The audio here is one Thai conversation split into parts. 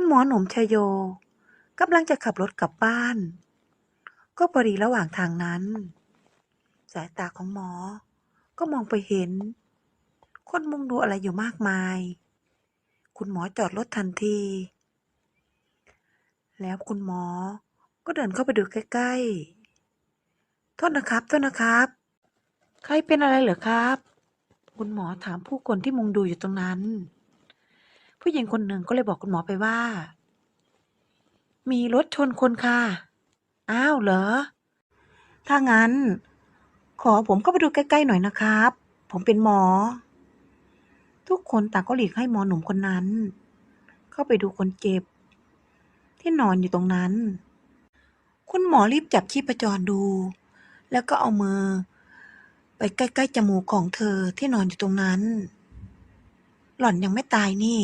คุณหมอหนุ่มชโยกำลังจะขับรถกลับบ้าน ก็พอดีระหว่างทางนั้น สายตาของหมอ ก็มองไปเห็น คนมุงดูอะไรอยู่มากมาย คุณหมอจอดรถทันที แล้วคุณหมอก็เดินเข้าไปดูใกล้ๆ โทษนะครับ โทษนะครับ ใครเป็นอะไรเหรอครับ คุณหมอถามผู้คนที่มุงดูอยู่ตรงนั้น ผู้หญิงคนหนึ่งก็เลยบอกคุณหมอไปว่า มีรถชนคนค่ะ อ้าวเหรอ ถ้างั้น ขอผมเข้าไปดูใกล้ๆหน่อยนะครับ ผมเป็นหมอ ทุกคนต่างก็หลีกให้หมอหนุ่มคนนั้น เข้าไปดูคนเจ็บ ที่นอนอยู่ตรงนั้น คุณหมอรีบจับชีพจรดู แล้วก็เอามือ ไปใกล้ๆจมูกของเธอที่นอนอยู่ตรงนั้นหล่อนยังไม่ตายนี่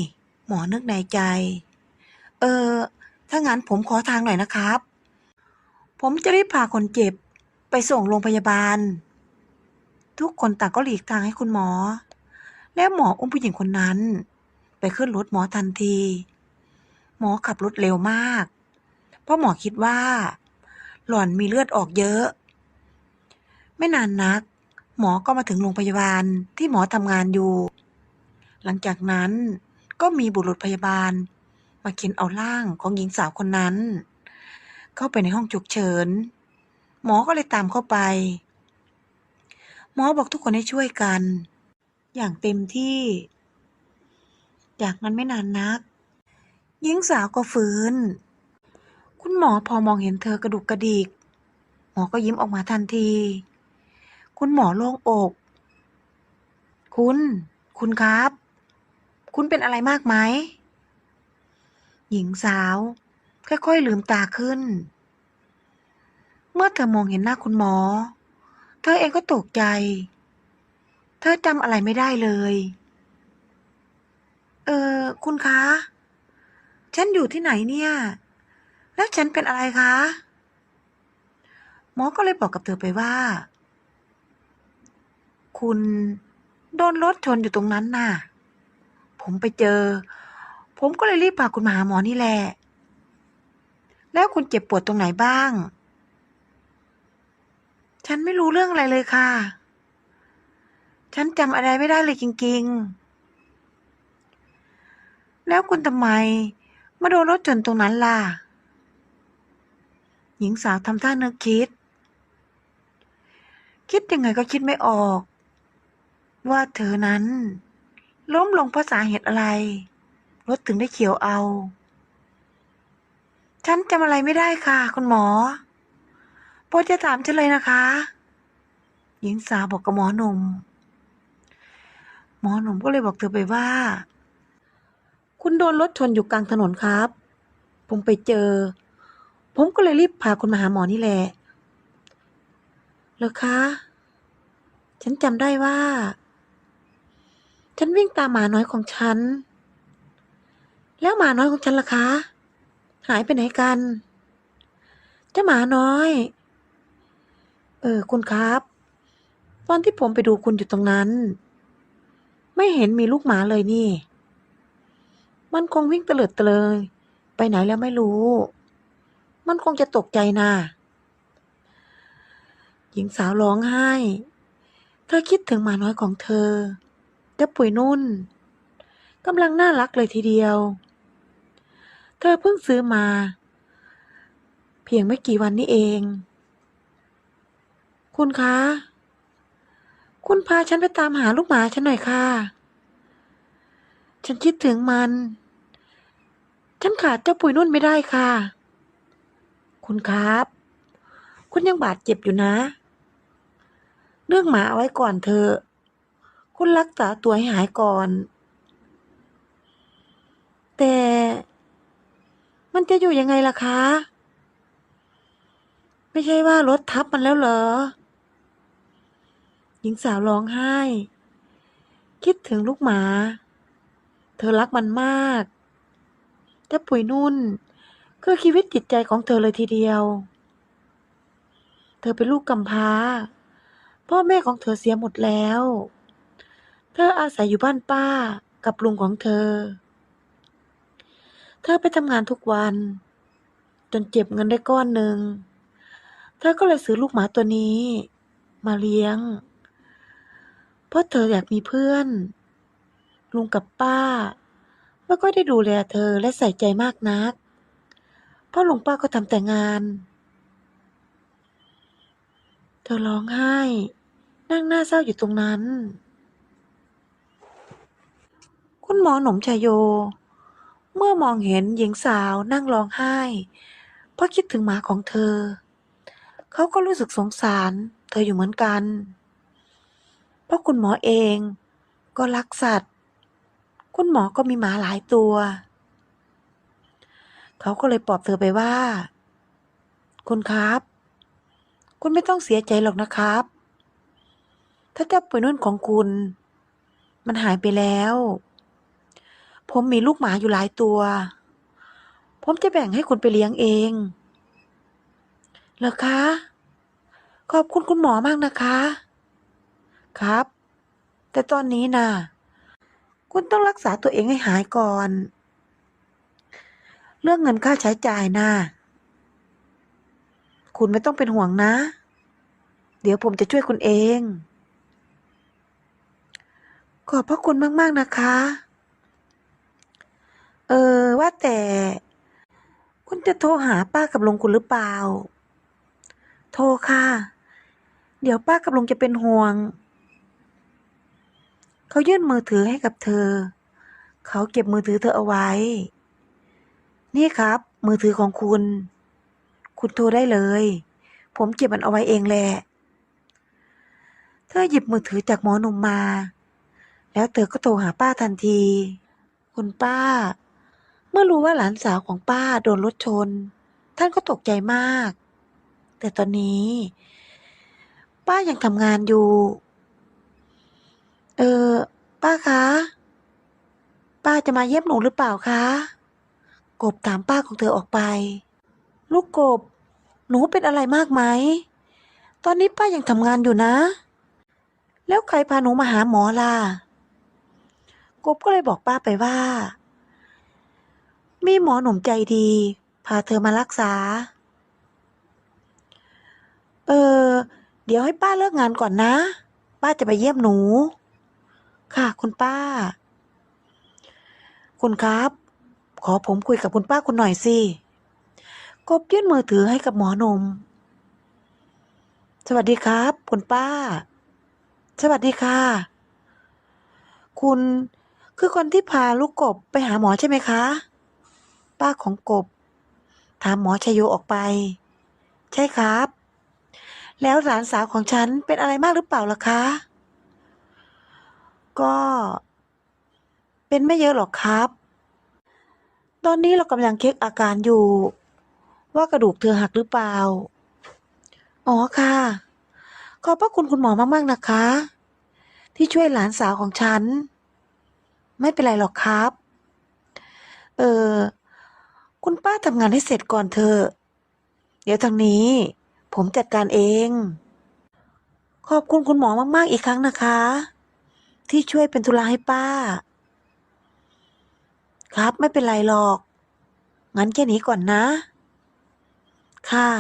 หมอนึกในใจ เออ ถ้างั้นผมขอทางหน่อยนะครับ ผมจะรีบพาคนเจ็บ ไปส่งโรงพยาบาล ทุกคนต่างก็หลีกทางให้คุณหมอ แล้วหมออุ้มผู้หญิงคนนั้น ไปขึ้นรถหมอทันที หมอขับรถเร็วมาก เพราะหมอคิดว่า หล่อนมีเลือดออกเยอะ ไม่นานนัก หมอก็มาถึงโรงพยาบาลที่หมอทำงานอยู่ หลังจากนั้น ก็มีบุรุษพยาบาล มาเข็นเอาร่างของหญิงสาวคนนั้น เข้าไปในห้องฉุกเฉิน หมอก็เลยตามเข้าไป หมอบอกทุกคนให้ช่วยกัน อย่างเต็มที่ จากนั้นไม่นานนัก หญิงสาวก็ฟื้น คุณหมอพอมองเห็นเธอกระดุกกระดิก หมอก็ยิ้มออกมาทันที คุณหมอโล่งอก คุณ คุณครับ คุณเป็นอะไรมากไหม หญิงสาว ค่อยๆลืมตาขึ้น เมื่อเธอมองเห็นหน้าคุณหมอ เธอเองก็ตกใจ เธอจำอะไรไม่ได้เลย เออ คุณคะ ฉันอยู่ที่ไหนเนี่ย แล้วฉันเป็นอะไรคะ หมอก็เลยบอกกับเธอไปว่า คุณโดนรถชนอยู่ตรงนั้นน่ะ ผมไปเจอ ผมก็เลยรีบพาคุณมาหาหมอนี่แหละ แล้วคุณเจ็บปวดตรงไหนบ้าง ฉันไม่รู้เรื่องอะไรเลยค่ะ ฉันจำอะไรไม่ได้เลยจริง ๆ แล้วคุณทำไม มาโดนรถชนตรงนั้นล่ะ หญิงสาวทำท่านึกคิด คิดยังไงก็คิดไม่ออก ว่าเธอนั้น ล้มลงเพราะสาเหตุอะไร รถถึงได้เขียวเอา ฉันจำอะไรไม่ได้ค่ะ คุณหมอโปรดจะถามฉันเลยนะคะ หญิงสาวบอกกับหมอหนุ่ม หมอหนุ่มก็เลยบอกเธอไปว่า คุณโดนรถชนอยู่กลางถนนครับ ผมไปเจอ ผมก็เลยรีบพาคุณมาหาหมอนี่แหละเหรอคะ ฉันจำได้ว่า ฉันวิ่งตามหมาน้อยของฉัน แล้วหมาน้อยของฉันล่ะคะ หายไปไหนกันเจ้าหมาน้อย เออ คุณครับ ตอนที่ผมไปดูคุณอยู่ตรงนั้น ไม่เห็นมีลูกหมาเลยนี่ มันคงวิ่งเตลิดเตลย ไปไหนแล้วไม่รู้ มันคงจะตกใจนะหญิงสาวร้องไห้ เธอคิดถึงหมาน้อยของเธอ เจ้าปุ๋ยนุ่นกำลังน่ารักเลยทีเดียว เธอเพิ่งซื้อมา เพียงไม่กี่วันนี้เอง คุณคะ คุณพาฉันไปตามหาลูกหมาฉันหน่อยค่ะ ฉันคิดถึงมัน ฉันขาดเจ้าปุ๋ยนุ่นไม่ได้ค่ะ คุณครับ คุณยังบาดเจ็บอยู่นะ เรื่องหมาเอาไว้ก่อนเถอะ คุณรักษาตัวให้หายก่อน แต่มันจะอยู่ยังไงล่ะคะ ไม่ใช่ว่ารถทับมันแล้วเหรอ หญิงสาวร้องไห้ คิดถึงลูกหมา เธอรักมันมาก แต่ปุ๋ยนุ่น คือชีวิตจิตใจของเธอเลยทีเดียว เธอเป็นลูกกำพร้า พ่อแม่ของเธอเสียหมดแล้ว เธออาศัยอยู่บ้านป้ากับลุงของเธอ เธอไปทำงานทุกวัน จนเก็บเงินได้ก้อนหนึ่ง เธอก็เลยซื้อลูกหมาตัวนี้ มาเลี้ยง เพราะเธออยากมีเพื่อน ลุงกับป้าไม่ค่อยได้ดูแลเธอและใส่ใจมากนัก เพราะลุงป้าก็ทำแต่งาน เธอร้องไห้ นั่งหน้าเศร้าอยู่ตรงนั้น คุณหมอหนมชายโย เมื่อมองเห็นหญิงสาวนั่งร้องไห้ เพราะคิดถึงหมาของเธอ เขาก็รู้สึกสงสารเธออยู่เหมือนกัน เพราะคุณหมอเองก็รักสัตว์ คุณหมอก็มีหมาหลายตัว เขาก็เลยปลอบเธอไปว่า คุณครับ คุณไม่ต้องเสียใจหรอกนะครับ ถ้าเจ้าป่วยนุ่นของคุณ มันหายไปแล้ว ผมมีลูกหมาอยู่หลายตัว ผมจะแบ่งให้คุณไปเลี้ยงเอง เหรอคะ ขอบคุณคุณหมอมากนะคะ ครับ แต่ตอนนี้น่ะ คุณต้องรักษาตัวเองให้หายก่อน เรื่องเงินค่าใช้จ่ายน่ะ คุณไม่ต้องเป็นห่วงนะ เดี๋ยวผมจะช่วยคุณเอง ขอบพระคุณมาก ๆ นะคะ เออ ว่าแต่ คุณจะโทรหาป้ากับลุงคุณหรือเปล่า โทรค่ะ เดี๋ยวป้ากับลุงจะเป็นห่วง เขายื่นมือถือให้กับเธอ เขาเก็บมือถือเธอเอาไว้ นี่ครับ มือถือของคุณ คุณโทรได้เลย ผมเก็บมันเอาไว้เองแหละ เธอหยิบมือถือจากหมอหนุ่มมา แล้วเธอก็โทรหาป้าทันที คุณป้า เมื่อรู้ว่าหลานสาวของป้าโดนรถชน ท่านก็ตกใจมาก แต่ตอนนี้ ป้ายังทำงานอยู่ เออ ป้าคะ ป้าจะมาเยี่ยมหนูหรือเปล่าคะ กบถามป้าของเธอออกไป ลูกกบ หนูเป็นอะไรมากไหม ตอนนี้ป้ายังทำงานอยู่นะ แล้วใครพาหนูมาหาหมอล่ะ กบก็เลยบอกป้าไปว่า มีหมอหนุ่มใจดี พาเธอมารักษา เออ เดี๋ยวให้ป้าเลิกงานก่อนนะ ป้าจะไปเยี่ยมหนู ค่ะคุณป้า คุณครับ ขอผมคุยกับคุณป้าคุณหน่อยสิ กบยื่นมือถือให้กับหมอหนุ่ม สวัสดีครับ คุณป้า สวัสดีค่ะ คุณคือคนที่พาลูกกบไปหาหมอใช่ไหมคะ ป้าของกบ ถามหมอชยโยออกไป ใช่ครับ แล้วหลานสาวของฉันเป็นอะไรมากหรือเปล่าล่ะคะ ก็ เป็นไม่เยอะหรอกครับ ตอนนี้เรากำลังเช็คอาการอยู่ ว่ากระดูกเธอหักหรือเปล่า อ๋อค่ะ ขอบพระคุณคุณหมอมากๆนะคะ ที่ช่วยหลานสาวของฉัน ไม่เป็นไรหรอกครับ เออ คุณป้าทำงานให้เสร็จก่อนเถอะ เดี๋ยวทางนี้ ผมจัดการเอง ขอบคุณคุณหมอมากๆอีกครั้งนะคะ ที่ช่วยเป็นธุระให้ป้า ครับไม่เป็นไรหรอก งั้นแค่นี้ก่อนนะ ค่ะ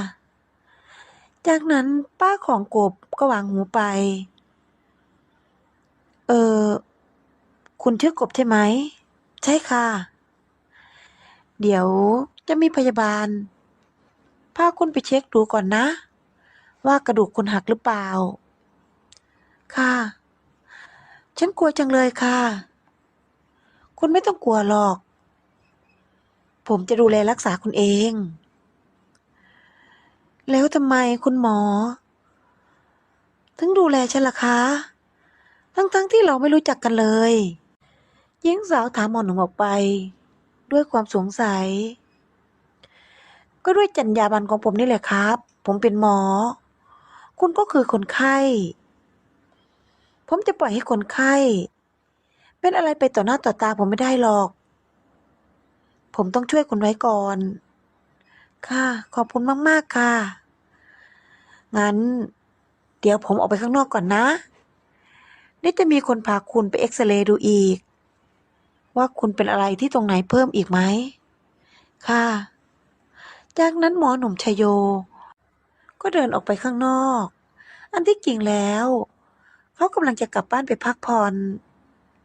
จากนั้นป้าของกบก็วางหูไป เออ คุณชื่อกบใช่ไหม ใช่ค่ะ เดี๋ยวจะมีพยาบาล พาคุณไปเช็คดูก่อนนะ ว่ากระดูกคุณหักหรือเปล่า ค่ะ ฉันกลัวจังเลยค่ะ คุณไม่ต้องกลัวหรอก ผมจะดูแลรักษาคุณเอง แล้วทำไมคุณหมอ ถึงดูแลฉันล่ะคะ ทั้งๆทที่เราไม่รู้จักกันเลยหญิงสาวถามหมอหนุ่มออกไป ด้วยความสงสัย ก็ด้วยจรรยาบรรณของผมนี่แหละครับ ผมเป็นหมอ คุณก็คือคนไข้ ผมจะปล่อยให้คนไข้ เป็นอะไรไปต่อหน้าต่อตาผมไม่ได้หรอก ผมต้องช่วยคุณไว้ก่อน ค่ะ ขอบคุณมาก ๆ ค่ะ งั้น เดี๋ยวผมออกไปข้างนอกก่อนนะนี่จะมีคนพาคุณไปเอ็กซเรย์ดูอีก ว่าคุณเป็นอะไรที่ตรงไหนเพิ่มอีกไหม ค่ะ จากนั้นหมอหนุ่มชยโย ก็เดินออกไปข้างนอก อันที่จริงแล้ว เขากำลังจะกลับบ้านไปพักผ่อน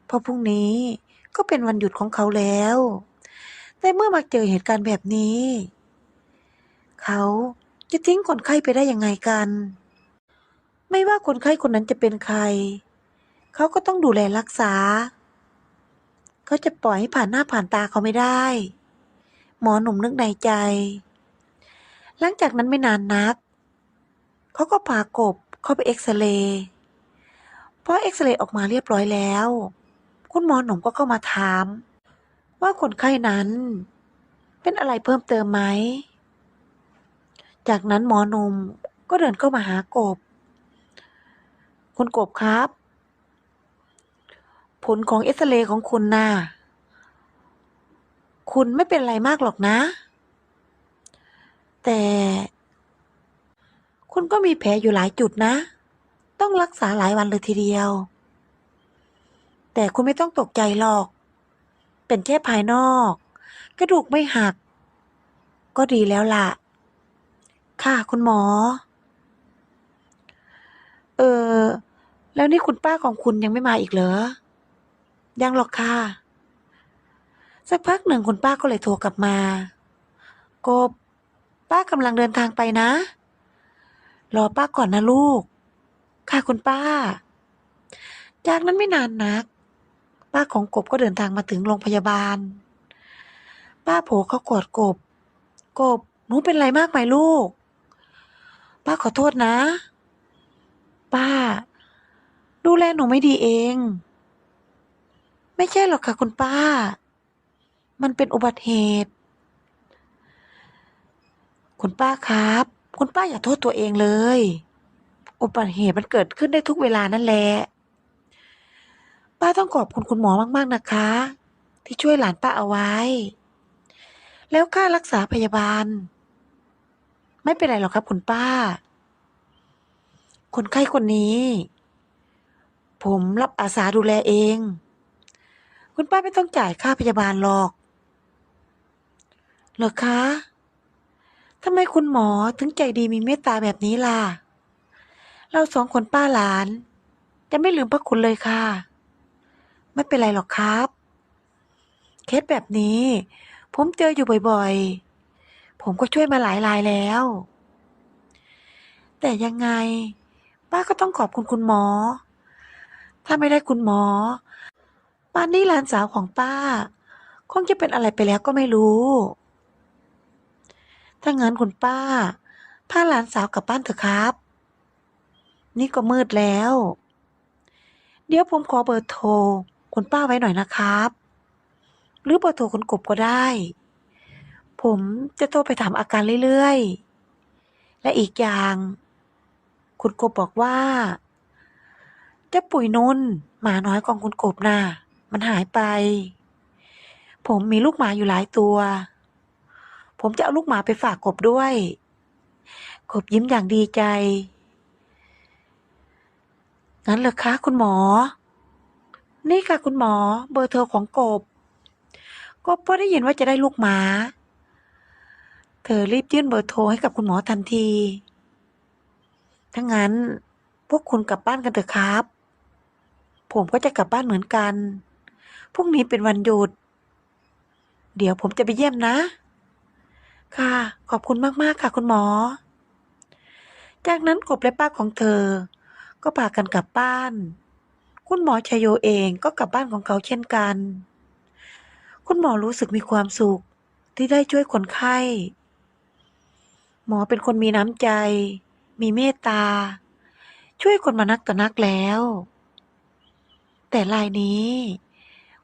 เพราะพรุ่งนี้ก็เป็นวันหยุดของเขาแล้ว แต่เมื่อมาเจอเหตุการณ์แบบนี้ เขาจะทิ้งคนไข้ไปได้ยังไงกัน ไม่ว่าคนไข้คนนั้นจะเป็นใคร เขาก็ต้องดูแลรักษา เขาจะปล่อยให้ผ่านหน้าผ่านตาเขาไม่ได้ หมอหนุ่มนึกในใจ หลังจากนั้นไม่นานนัก เขาก็พากบเข้าไปเอ็กซเรย์พอเอ็กซเรย์ออกมาเรียบร้อยแล้ว คุณหมอหนุ่มก็เข้ามาถาม ว่าคนไข้นั้น เป็นอะไรเพิ่มเติมไหม จากนั้นหมอหนุ่มก็เดินเข้ามาหากบ คุณกบครับ ผลของเอ็กซเรย์ของคุณน่ะ คุณไม่เป็นอะไรมากหรอกนะ แต่ คุณก็มีแผลอยู่หลายจุดนะ ต้องรักษาหลายวันเลยทีเดียว แต่คุณไม่ต้องตกใจหรอก เป็นแค่ภายนอก กระดูกไม่หัก ก็ดีแล้วล่ะ ค่ะคุณหมอ เออแล้วนี่คุณป้าของคุณยังไม่มาอีกเหรอ ยังหรอกค่ะ สักพักหนึ่งคุณป้าก็เลยโทรกลับมา กบ ป้ากำลังเดินทางไปนะ รอป้าก่อนนะลูก ค่ะคุณป้า จากนั้นไม่นานนัก ป้าของกบก็เดินทางมาถึงโรงพยาบาล ป้าโผล่เขากอดกบ กบหนูเป็นไรมากไหมลูก ป้าขอโทษนะ ป้า ดูแลหนูไม่ดีเอง ไม่ใช่หรอกค่ะคุณป้า มันเป็นอุบัติเหตุ คุณป้าครับ คุณป้าอย่าโทษตัวเองเลย อุบัติเหตุมันเกิดขึ้นได้ทุกเวลานั่นแหละ ป้าต้องขอบคุณคุณหมอมาก ๆ นะคะ ที่ช่วยหลานป้าเอาไว้ แล้วค่ารักษาพยาบาล ไม่เป็นไรหรอกครับ คุณป้า คนไข้คนนี้ ผมรับอาสาดูแลเอง คุณป้าไม่ต้องจ่ายค่าพยาบาลหรอก เหรอคะทำไมคุณหมอถึงใจดีมีเมตตาแบบนี้ล่ะ เราสองคนป้าหลาน จะไม่ลืมพระคุณเลยค่ะ ไม่เป็นไรหรอกครับ เคสแบบนี้ ผมเจออยู่บ่อยๆ ผมก็ช่วยมาหลายรายแล้ว แต่ยังไง ป้าก็ต้องขอบคุณคุณหมอ ถ้าไม่ได้คุณหมอานนี้หลานสาวของป้า คงจะเป็นอะไรไปแล้วก็ไม่รู้ ถ้างั้นคุณป้า พาหลานสาวกลับบ้านเถอะครับ นี่ก็มืดแล้ว เดี๋ยวผมขอเบอร์โทร คุณป้าไว้หน่อยนะครับ หรือเบอร์โทรคุณกบก็ได้ ผมจะโทรไปถามอาการเรื่อยๆ และอีกอย่าง คุณกบบอกว่าเจ้าปุ๋ยนุ่นหมาน้อยของคุณกบน่ะ มันหายไป ผมมีลูกหมาอยู่หลายตัว ผมจะเอาลูกหมาไปฝากกบด้วย กบยิ้มอย่างดีใจ งั้นเหรอคะคุณหมอ นี่ค่ะคุณหมอ เบอร์โทรของกบ กบพอได้ยินว่าจะได้ลูกหมา เธอรีบยื่นเบอร์โทรให้กับคุณหมอทันที ถ้างั้นพวกคุณกลับบ้านกันเถอะครับ ผมก็จะกลับบ้านเหมือนกัน พรุ่งนี้เป็นวันหยุด เดี๋ยวผมจะไปเยี่ยมนะ ค่ะ ขอบคุณมากๆค่ะคุณหมอ จากนั้นกบและป้าของเธอ ก็พากันกลับบ้าน คุณหมอชยโยเองก็กลับบ้านของเขาเช่นกัน คุณหมอรู้สึกมีความสุขที่ได้ช่วยคนไข้ หมอเป็นคนมีน้ำใจ มีเมตตา ช่วยคนมานักต่อนักแล้ว แต่รายนี้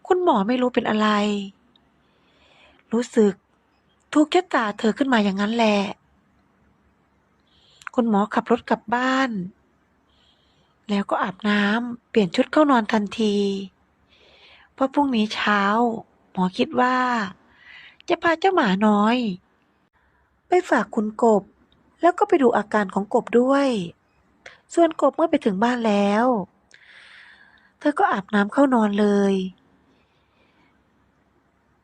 คุณหมอไม่รู้เป็นอะไร รู้สึกถูกชะตาเธอขึ้นมาอย่างนั้นแหละ คุณหมอขับรถกลับบ้าน แล้วก็อาบน้ำเปลี่ยนชุดเข้านอนทันที เพราะพรุ่งนี้เช้า หมอคิดว่า จะพาเจ้าหมาน้อย ไปฝากคุณกบ แล้วก็ไปดูอาการของกบด้วย ส่วนกบเมื่อไปถึงบ้านแล้ว เธอก็อาบน้ำเข้านอนเลย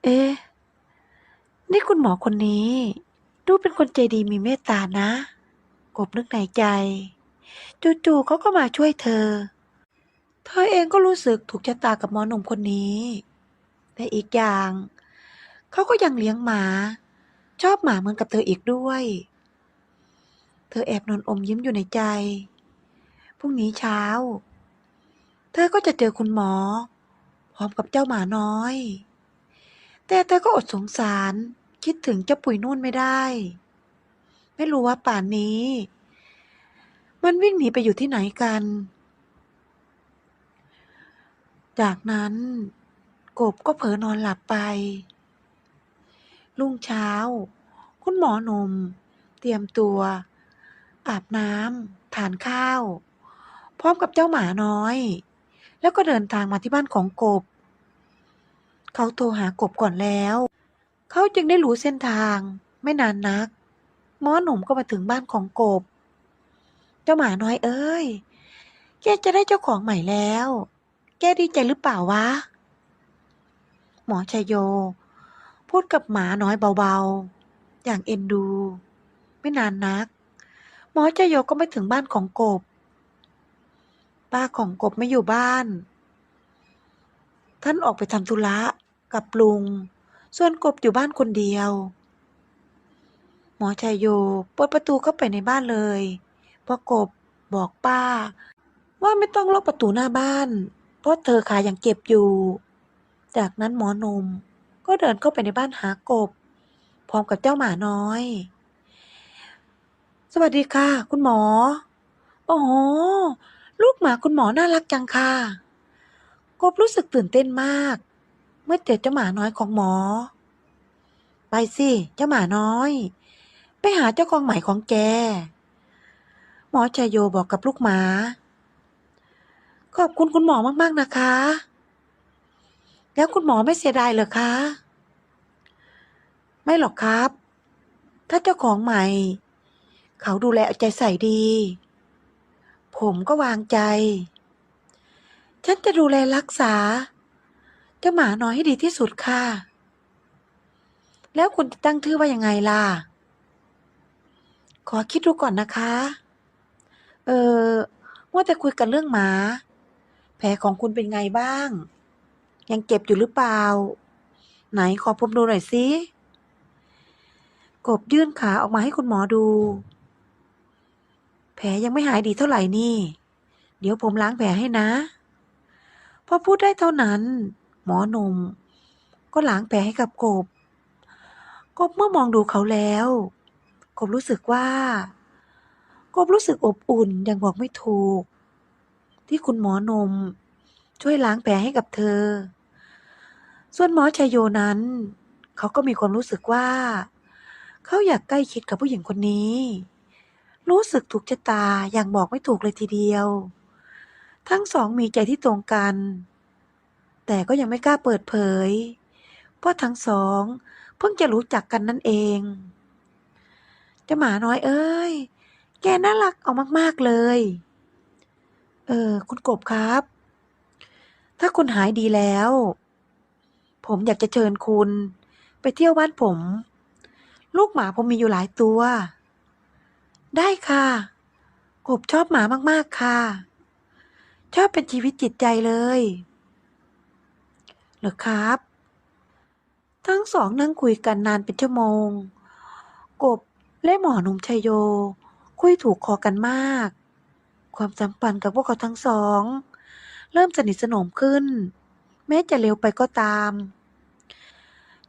เอ๊ะ นี่คุณหมอคนนี้ ดูเป็นคนใจดีมีเมตตานะ กบนึกในใจ จู่ๆเขาก็มาช่วยเธอ เธอเองก็รู้สึกถูกชะตากับหมอหนุ่มคนนี้แต่อีกอย่างเขาก็ยังเลี้ยงหมา ชอบหมาเหมือนกับเธออีกด้วย เธอแอบนอนอมยิ้มอยู่ในใจ พรุ่งนี้เช้า เธอก็จะเจอคุณหมอ พร้อมกับเจ้าหมาน้อย แต่เธอก็อดสงสารคิดถึงเจ้าปุ๋ยนุ่นไม่ได้ ไม่รู้ว่าป่านนี้ มันวิ่งหนีไปอยู่ที่ไหนกัน จากนั้นกบก็เผลอนอนหลับไป รุ่งเช้า คุณหมอหนุ่มเตรียมตัว อาบน้ำทานข้าว พร้อมกับเจ้าหมาน้อย แล้วก็เดินทางมาที่บ้านของกบ เขาโทรหากบก่อนแล้ว เขาจึงได้รู้เส้นทาง ไม่นานนัก หมอหนุ่มก็มาถึงบ้านของกบ เจ้าหมาน้อยเอ้ย แกจะได้เจ้าของใหม่แล้ว แกดีใจหรือเปล่าวะ หมอชยโย พูดกับหมาน้อยเบาๆ อย่างเอ็นดู ไม่นานนัก หมอชยโยก็ไม่ถึงบ้านของกบป้าของกบไม่อยู่บ้าน ท่านออกไปทำธุระกับลุง ส่วนกบอยู่บ้านคนเดียว หมอชายโยเปิดประตูเข้าไปในบ้านเลยเพราะกบบอกป้า ว่าไม่ต้องล็อกประตูหน้าบ้าน เพราะเธอขายังเก็บอยู่ จากนั้นหมอนมก็เดินเข้าไปในบ้านหากบ พร้อมกับเจ้าหมาน้อย สวัสดีค่ะ คุณหมอ โอ้โห ลูกหมาคุณหมอน่ารักจังค่ะ กบรู้สึกตื่นเต้นมาก เมื่อเจอเจ้าหมาน้อยของหมอ ไปสิ เจ้าหมาน้อย ไปหาเจ้าของใหม่ของแก หมอชายโยบอกกับลูกหมา ขอบคุณคุณหมอมากๆนะคะ แล้วคุณหมอไม่เสียดายเหรอคะ ไม่หรอกครับ ถ้าเจ้าของใหม่ เขาดูแลเอาใจใส่ดี ผมก็วางใจ ฉันจะดูแลรักษา เจ้าหมาน้อยให้ดีที่สุดค่ะ แล้วคุณจะตั้งชื่อว่ายังไงล่ะ ขอคิดดูก่อนนะคะ เออว่าแต่คุยกันเรื่องหมา แผลของคุณเป็นไงบ้าง ยังเจ็บอยู่หรือเปล่า ไหนขอผมดูหน่อยสิกบยื่นขาออกมาให้คุณหมอดู แผลยังไม่หายดีเท่าไหร่นี่ เดี๋ยวผมล้างแผลให้นะ อพูดได้เท่านั้น หมอหนุ่มก็ล้างแผลให้กับกบ กบเมื่อมองดูเขาแล้ว กบรู้สึกว่า กบรู้สึกอบอุ่นอย่างบอกไม่ถูก ที่คุณหมอหนม ช่วยล้างแผลให้กับเธอ ส่วนหมอชายโยนั้น เขาก็มีความรู้สึกว่า เขาอยากใกล้ชิดกับผู้หญิงคนนี้ รู้สึกถูกชะตาอย่างบอกไม่ถูกเลยทีเดียว ทั้งสองมีใจที่ตรงกัน แต่ก็ยังไม่กล้าเปิดเผย เพราะทั้งสองเพิ่งจะรู้จักกันนั่นเองเจ้าหมาน้อยเอ้ย แกน่ารักเอามากๆเลย เออ คุณกบครับ ถ้าคุณหายดีแล้ว ผมอยากจะเชิญคุณ ไปเที่ยวบ้านผม ลูกหมาผมมีอยู่หลายตัว ได้ค่ะ กบชอบหมามากๆค่ะ ชอบเป็นชีวิตจิตใจเลย เหรอครับ ทั้งสองนั่งคุยกันนานเป็นชั่วโมง กบและหมอหนุ่มชัยโย คุยถูกคอกันมาก ความสัมพันธ์กับพวกเขาทั้งสอง เริ่มสนิทสนมขึ้น แม้จะเร็วไปก็ตาม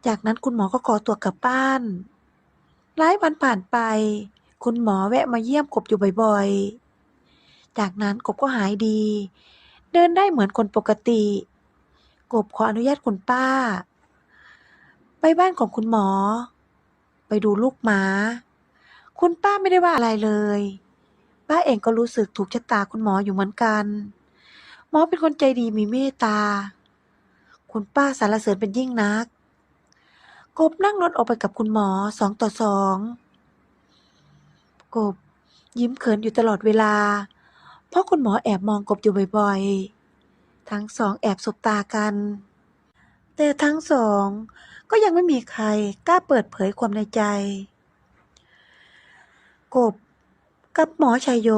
จากนั้นคุณหมอก็ขอตัวกลับบ้านหลายวันผ่านไป คุณหมอแวะมาเยี่ยมกบอยู่บ่อยๆ จากนั้นกบก็หายดี เดินได้เหมือนคนปกติ กบขออนุญาตคุณป้า ไปบ้านของคุณหมอ ไปดูลูกหมา คุณป้าไม่ได้ว่าอะไรเลย ป้าเองก็รู้สึกถูกชะตาคุณหมออยู่เหมือนกัน หมอเป็นคนใจดีมีเมตตา คุณป้าสารเสริญเป็นยิ่งนัก กบนั่งรถออกไปกับคุณหมอสองต่อสองกบยิ้มเขินอยู่ตลอดเวลา เพราะคุณหมอแอบมองกบอยู่บ่อยๆ ทั้งสองแอบสบตากัน แต่ทั้งสองก็ยังไม่มีใครกล้าเปิดเผยความในใจ กบกับหมอชัยโย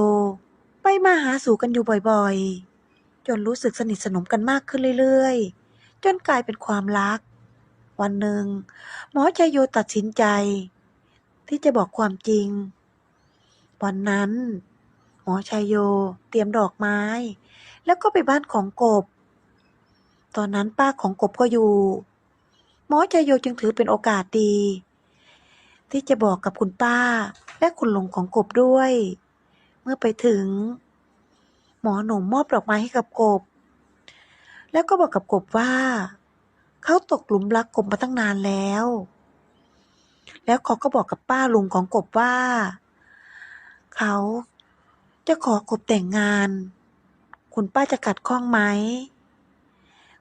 ไปมาหาสู่กันอยู่บ่อยๆ จนรู้สึกสนิทสนมกันมากขึ้นเรื่อยๆ จนกลายเป็นความรัก วันหนึ่ง หมอชัยโยตัดสินใจ ที่จะบอกความจริง วันนั้น หมอชัยโย เตรียมดอกไม้ แล้วก็ไปบ้านของกบ ตอนนั้นป้าของกบก็อยู่ หมอชัยโยจึงถือเป็นโอกาสดี ที่จะบอกกับคุณป้าและคุณลุงของกบด้วย เมื่อไปถึง หมอหนุ่มมอบดอกไม้ให้กับกบ แล้วก็บอกกับกบว่า เขาตกหลุมรักกบมาตั้งนานแล้ว แล้วเขาก็บอกกับป้าลุงของกบว่า เขา จะขอกบแต่งงาน คุณป้าจะขัดข้องไหม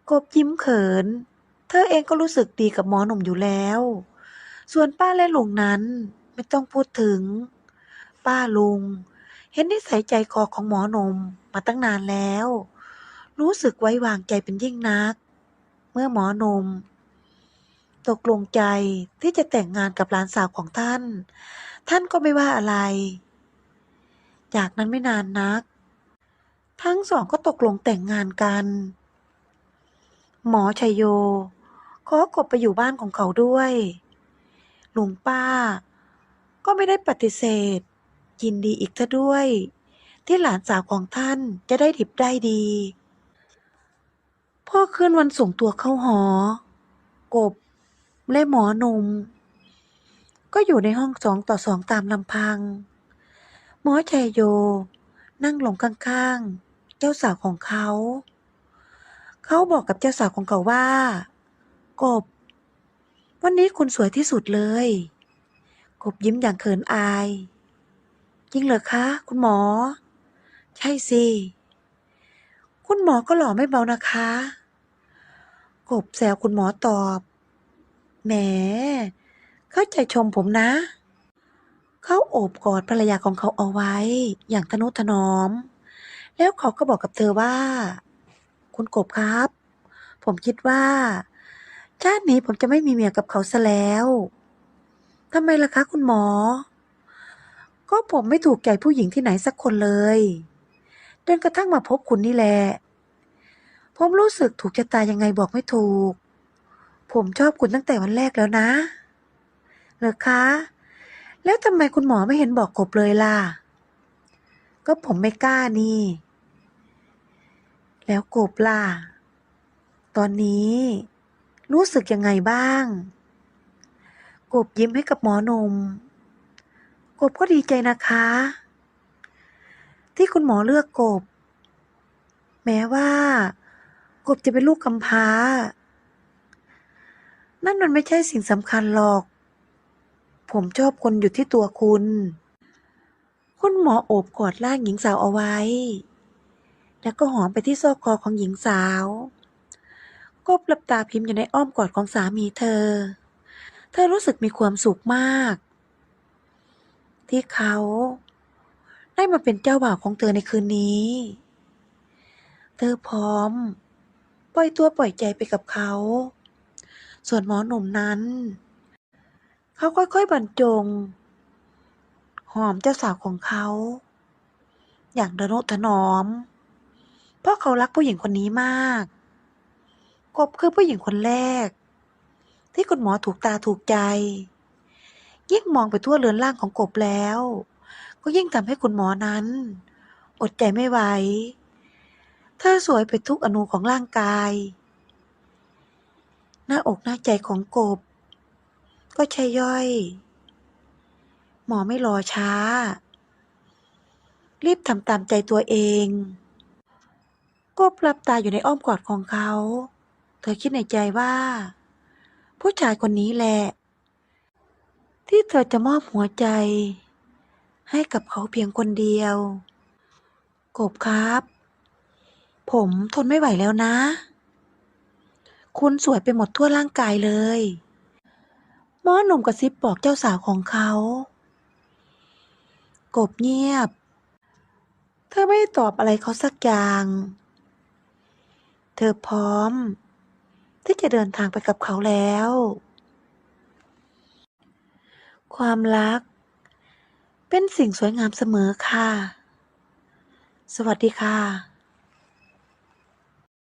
กบยิ้มเขิน เธอเองก็รู้สึกดีกับหมอหนุ่มอยู่แล้ว ส่วนป้าและลุงนั้นไม่ต้องพูดถึง ป้าลุง เห็นนิสัยใจคอของหมอหนุ่มมาตั้งนานแล้ว รู้สึกไว้วางใจเป็นยิ่งนัก เมื่อหมอหนุ่มตกลงใจที่จะแต่งงานกับหลานสาวของท่าน ท่านก็ไม่ว่าอะไร จากนั้นไม่นานนัก ทั้งสองก็ตกลงแต่งงานกัน หมอชัยโย ขอกบไปอยู่บ้านของเขาด้วยลุงป้า ก็ไม่ได้ปฏิเสธ ยินดีอีกซะด้วย ที่หลานสาวของท่านจะได้ดิบได้ดีพ่อคืนวันส่งตัวเข้าหอ กบ และหมอหนุ่ม ก็อยู่ในห้องสองต่อสองตามลำพัง หมอชัยโย นั่งลงข้างๆ เจ้าสาวของเขา เขาบอกกับเจ้าสาวของเขาว่า กบ วันนี้คุณสวยที่สุดเลย กบยิ้มอย่างเขินอาย จริงเหรอคะ คุณหมอ ใช่สิ คุณหมอก็หล่อไม่เบานะคะ กบแซวคุณหมอตอบ แหม เข้าใจชมผมนะ เขาโอบกอดภรรยาของเขาเอาไว้ อย่างทนุถนอม แล้วเขาก็บอกกับเธอว่า คุณกบครับ ผมคิดว่าชาตินี้ผมจะไม่มีเมียกับเขาซะแล้วทำไมล่ะคะคุณหมอ ก็ผมไม่ถูกใจผู้หญิงที่ไหนสักคนเลยจนกระทั่งมาพบคุณนี่แหละ ผมรู้สึกถูกชะตายังไงบอกไม่ถูก ผมชอบคุณตั้งแต่วันแรกแล้วนะเหรอคะ แล้วทำไมคุณหมอไม่เห็นบอกกบเลยล่ะ ก็ผมไม่กล้านี่ แล้วกบล่ะ ตอนนี้ รู้สึกยังไงบ้าง กบยิ้มให้กับหมอนม กบก็ดีใจนะคะ ที่คุณหมอเลือกกบ แม้ว่า กบจะเป็นลูกกำพร้า นั่นมันไม่ใช่สิ่งสำคัญหรอก ผมชอบคนอยู่ที่ตัวคุณ คุณหมอโอบกอดร่างหญิงสาวเอาไว้ แล้วก็หอมไปที่ซอกคอของหญิงสาวกบหลับตาพิมพ์อยู่ในอ้อมกอดของสามีเธอ เธอรู้สึกมีความสุขมาก ที่เขาได้มาเป็นเจ้าบ่าวของเธอในคืนนี้ เธอพร้อม ปล่อยตัวปล่อยใจไปกับเขา ส่วนหมอหนุ่มนั้น เขาค่อยๆบรรจง หอมเจ้าสาวของเขา อย่างระนุถนอม เพราะเขารักผู้หญิงคนนี้มาก กบคือผู้หญิงคนแรก ที่คุณหมอถูกตาถูกใจ ยิ่งมองไปทั่วเรือนร่างของกบแล้ว ก็ยิ่งทำให้คุณหมอนั้น อดใจไม่ไหวเธอสวยไปทุกอนูของร่างกาย หน้าอกหน้าใจของกบ ก็ใช่ย่อย หมอไม่รอช้า รีบทำตามใจตัวเองกบหลับตาอยู่ในอ้อมกอดของเขา เธอคิดในใจว่า ผู้ชายคนนี้แหละ ที่เธอจะมอบหัวใจ ให้กับเขาเพียงคนเดียว กบครับ ผมทนไม่ไหวแล้วนะ คุณสวยไปหมดทั่วร่างกายเลย หมอหนุ่มกระซิบบอกเจ้าสาวของเขา กบเงียบ เธอไม่ได้ตอบอะไรเขาสักอย่าง เธอพร้อม ที่จะเดินทางไปกับเขาแล้ว ความรัก เป็นสิ่งสวยงามเสมอค่ะ สวัสดีค่ะ